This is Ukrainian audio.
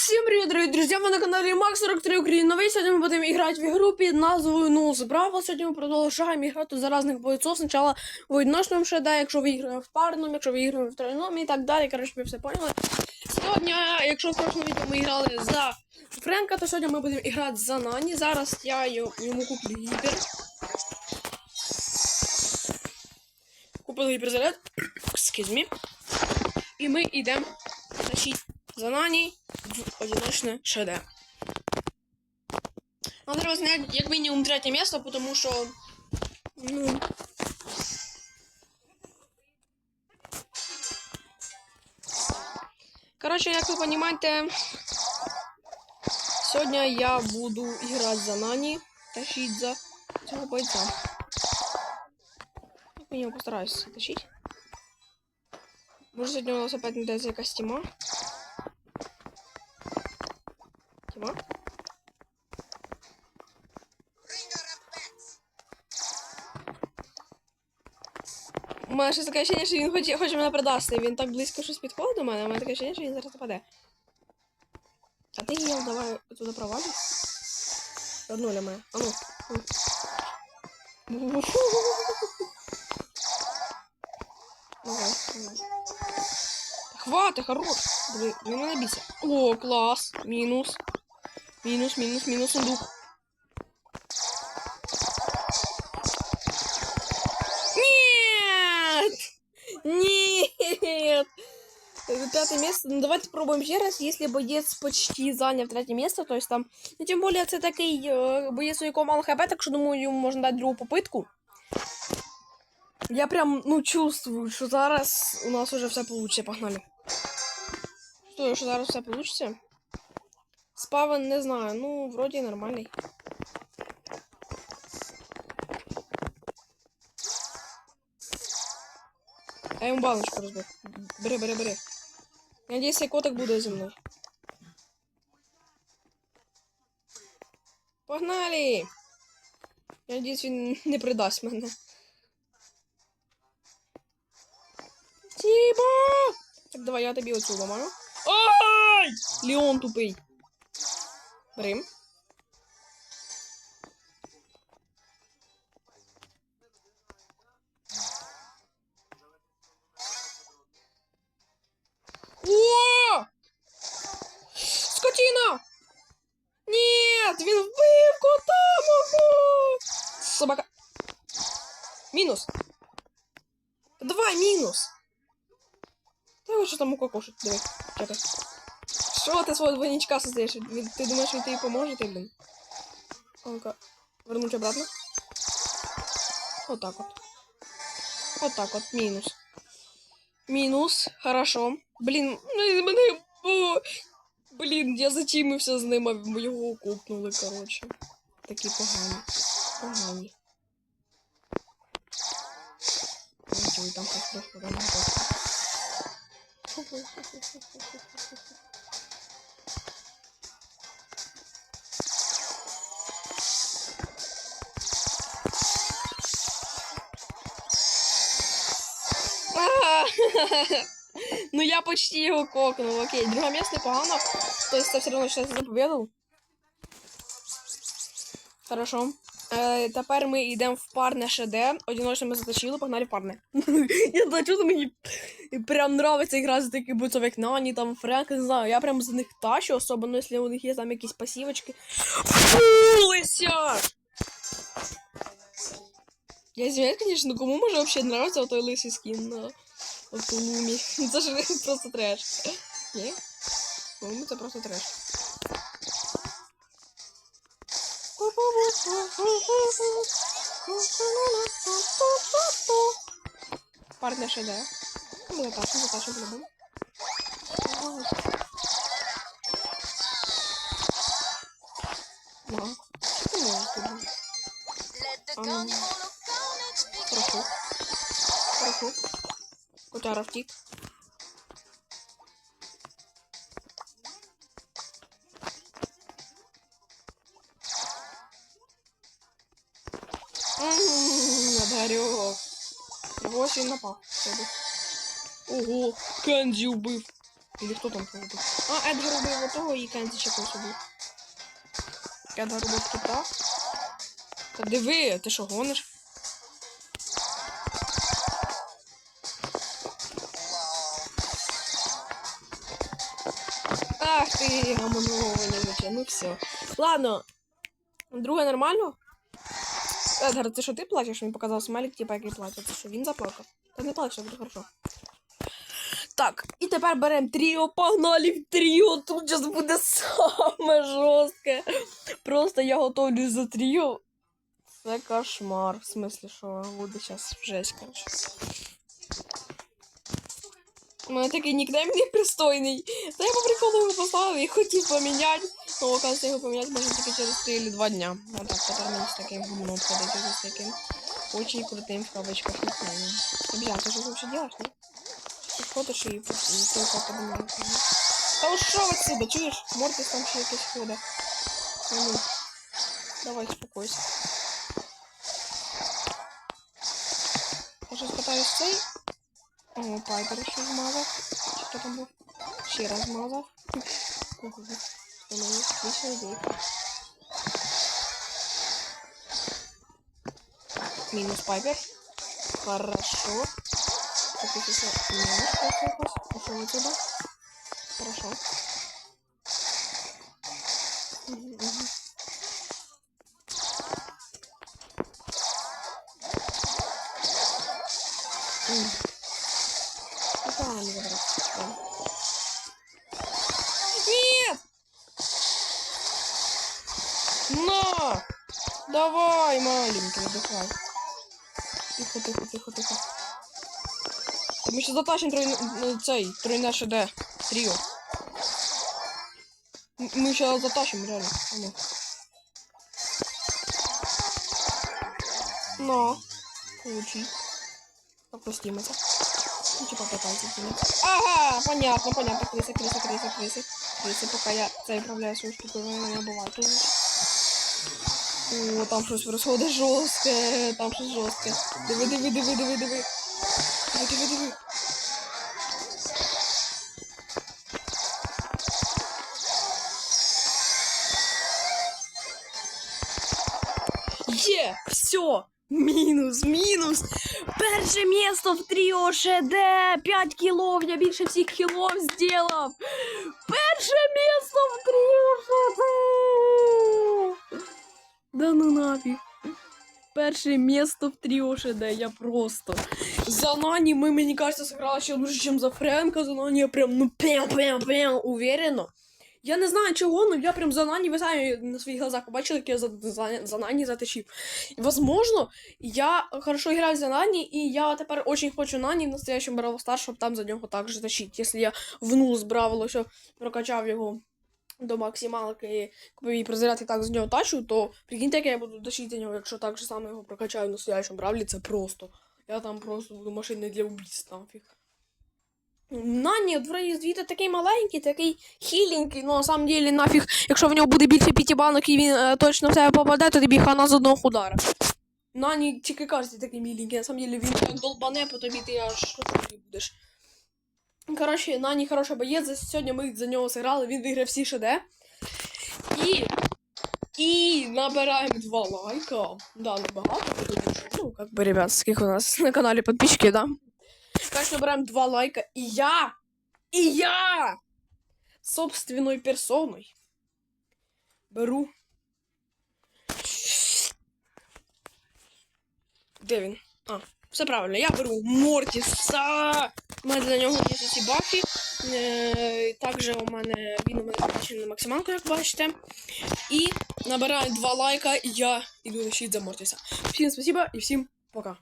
Всем привет, дорогие друзья! Вы на канале Max 43 Украина. Новый. Сегодня мы будем играть в игру під назвою Нус Браво. Сегодня мы продолжаем играть за разных бойцов. Сначала в одиночном ШД, якщо виграємо в парному, якщо виграємо в тройному і так далі. Короче, ви все поняли. Сьогодні, якщо в прошлому відео ми грали за Френка, то сьогодні ми будемо грати за Нані. Зараз я йому йому куплю гіпер. Купили гіперзаряд. Excuse me. І ми йдемо тащити за Нані в одиночне ШД. Нам треба зняти як мінімум третє місце, тому що. Ну. Коротше, як ви розумієте, сьогодні я буду грати за Нані, тащити за цього бойця. Як мінімум постараюся тащити. Може сьогодні у нас опять не якась тіма. Тіма? Мене щось таке ощущення, що він хоче, хоче мене продасти. Він так близько щось підходить до мене, у мене таке ощущення, що він зараз нападе. А ти їл, давай туди провалюй. Одну для мене. А ну. Хватит, хорош. Диви, не бійся. О, клас. Мінус. Мінус, мінус, мінус сундук. Пятое место. Ну, давайте пробуем еще раз. Если боец почти занял третье место, то есть там... Ну, тем более, це такий е, боєць, у якого мало хп, так що, думаю, йому можна дати другу попитку. Я прям, ну, чувствую, що зараз у нас уже все получится. Погнали. Что, що зараз все получится? Спавен не знаю, ну, вроде нормальный. Я йому баночку розбив. Бери, бери, бери. Я надіюсь, цей котик буде зі мною. Погнали! Я надіюсь, він не придасть мене. Тіба! Так, давай я тобі оцю ламаю. Ой! Леон тупий. Бери. Його що там укокошить, диви. Чекай. Що ти свого двойничка создаєш? Він- Ти думаєш, він тобі поможе, ти, блін? А Ну-ка, вернуть обратно. Вот так вот. Вот так вот, мінус. Мінус, хорошо. Блін, ну мене. О, блін, я затімився з ним, а його купнули, коротше. Такі погані. Погані. Ой, там хтось просто Ну я почти его кокнул, окей. Друге місце непогано. То есть це все одно считається за победу. Хорошо. Е, тепер ми йдемо в парне ШД. Одиночне ми заточили, погнали в парне. я знаю, чого мені прям нравиться грати за таких як Нані, там Френк, не знаю. Я прям за них тащу, особливо, якщо у них є там якісь пасівочки. Фулися! Я извиняюсь, конечно, кому може вообще нравиться той лисий скін на от Лумі. Це ж просто треш. Ні? Лумі це просто треш. Партner ШД. Ну, Наташа, Наташа, по-любому. Ага. Що ти можеш тут? А ну. Прошу. Прошу. Котяра втік. Ммм, Надарьох. Ось він напав. Тебе. Ого, Кенді убив. Или хто там кого убив? А, Едгар убив отого і Кензі ще когось убив. Едгар убив кита. Та диви, ти що гониш? Ах ти, гамонований, ну все. Ладно. Друге нормально? Едгар, ти що ти плачеш? Він показав смайлик, типа який плаче. Це що, він заплакав? Та не плач, все буде хорошо. Так, і тепер беремо тріо, погнали в тріо. Тут зараз буде саме жорстке. Просто я готовлюсь за тріо. Це кошмар. В смислі, що буде зараз жесть, короче. У мене такий нікнейм непристойний. Та я по приколу його поставив і хотів поміняти. Ну, оказывается, його поміняти можна тільки через 3 или 2 дня. Вот так, тепер мені з таким гумном ходити, з таким очень крутим в кавычках нікнеймом. Ти що делаешь, не? Ти ходиш і і тільки подумав. Та ушов отсюда, чуєш? Мортис там ще якесь ходить. Ну, давай, спокойся. Я щось питаюсь цей. О, Пайпер ще змазав. Чи хто там був? Ще раз змазав. Ого, у мене отлична ідея. Мінус Пайпер. Хорошо. Подпишись на меня. Это у тебя. Хорошо. Нет! На! Давай, маленький, давай. Тихо, тихо, тихо, тихо. Та Ми ще затащимо тройне, ну, цей, тройне ШД. Тріо. М- Ми ще затащимо, реально. А ну. Но. Получи. Пропустим это. Ну, типа попытайся кинуть. Ага, понятно, понятно. Крысы, крысы, крысы, крысы. Крысы, пока я заправляю свою штуку, вони не бувають. тут. О, там щось происходит жорстке, там щось жорстке. Диви, диви, диви, диви, диви. Диви, диви, диви. Є, все, мінус, мінус. Перше місто в тріо ШД, 5 кілов, я більше всіх кілов зробив. Перше місто в тріо ШД. Да ну нафіг. Перше місто в тріо ШД, я просто. За Нані ми, мені кажется, сыграла ще лучше, ніж за Френка. За Нані я прям, ну, прям, прям, прям уверенно. Я не знаю чого, но я прям за Нані, ви самі на своїх глазах побачили, як я за, за, за Нані затащив. Возможно, я хорошо граю за Нані, і я тепер очень хочу Нані в настоящем Бравл Стар, щоб там за нього також тащити. Якщо я вну з Бравл, що прокачав його до максималки, купив її призирати так з нього тащу, то прикиньте, як я буду тащити нього, якщо так же саме його прокачаю в настоящем Бравлі, це просто. Я там просто буду машиною для убійств нафіг. Нані, вроді звідти такий маленький, такий хіленький, ну на самом деле нафіг, якщо в нього буде більше п'яти банок і він е, точно в тебе попаде, то тобі хана з одного удара. Нані тільки кажеться такий міленький, на самом деле він так долбане по тобі, ти аж шокований будеш. Коротше, Нані хороший боєць, сьогодні ми за нього зіграли, він виграв всі ШД. І. І набираємо два лайка. Да, небагато, потому що, ну, как бы, ребят, скільки у нас на каналі подписчики, да? Конечно, набираем два лайка. И я, и я собственной персоной беру. Де він? А, все правильно, я беру Мортіса. У мене для нього є ці бафи. Е, також у мене він у мене на максималку, як бачите. І набираю два лайка, і я іду щит за Мортіса. Всім спасибо і всім пока.